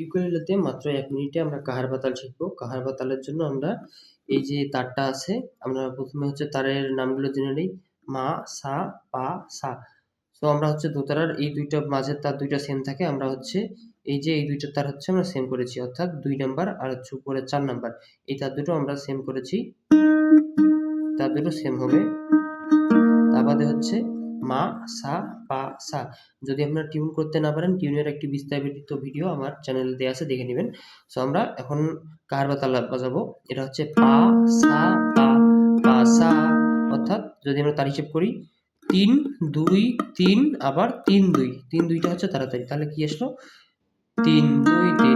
ইউকেলেলেতে মাত্র এক মিনিটে আমরা কাহার বাতাল শিখব। কাহার বাতালের জন্য আমরা এই যে তারটা আছে, আমরা প্রথমে হচ্ছে তারের নামগুলো জেনে নিই। মা, সা, পা, সা। তো আমরা হচ্ছে দোতারার এই দুইটা মাঝের তার দুইটা সেম থাকে, আমরা হচ্ছে এই যে এই দুইটা তার হচ্ছে আমরা সেম করেছি, অর্থাৎ দুই নাম্বার আর হচ্ছে উপরে চার নাম্বার। এই তার দুটো আমরা সেম করেছি, তার দুটো সেম হবে। তা বাদে হচ্ছে মা, সা, পা, সা। যদি আপনারা টিউন করতে না পারেন টিউনের একটি বিস্তারিত ভিডিও আমার চ্যানেলে দেওয়া আছে, দেখে নেবেন। সো আমরা এখন কার বা তালা বাজাবো? এটা হচ্ছে পা, সা, পা। পা, সা, অর্থাৎ যদি আমরা তার হিসেব করি, তিন, দুই, তিন, আবার তিন, দুই। তিন, দুইটা হচ্ছে তাড়াতাড়ি। তাহলে কি আসলো? তিন, দুই, তিন।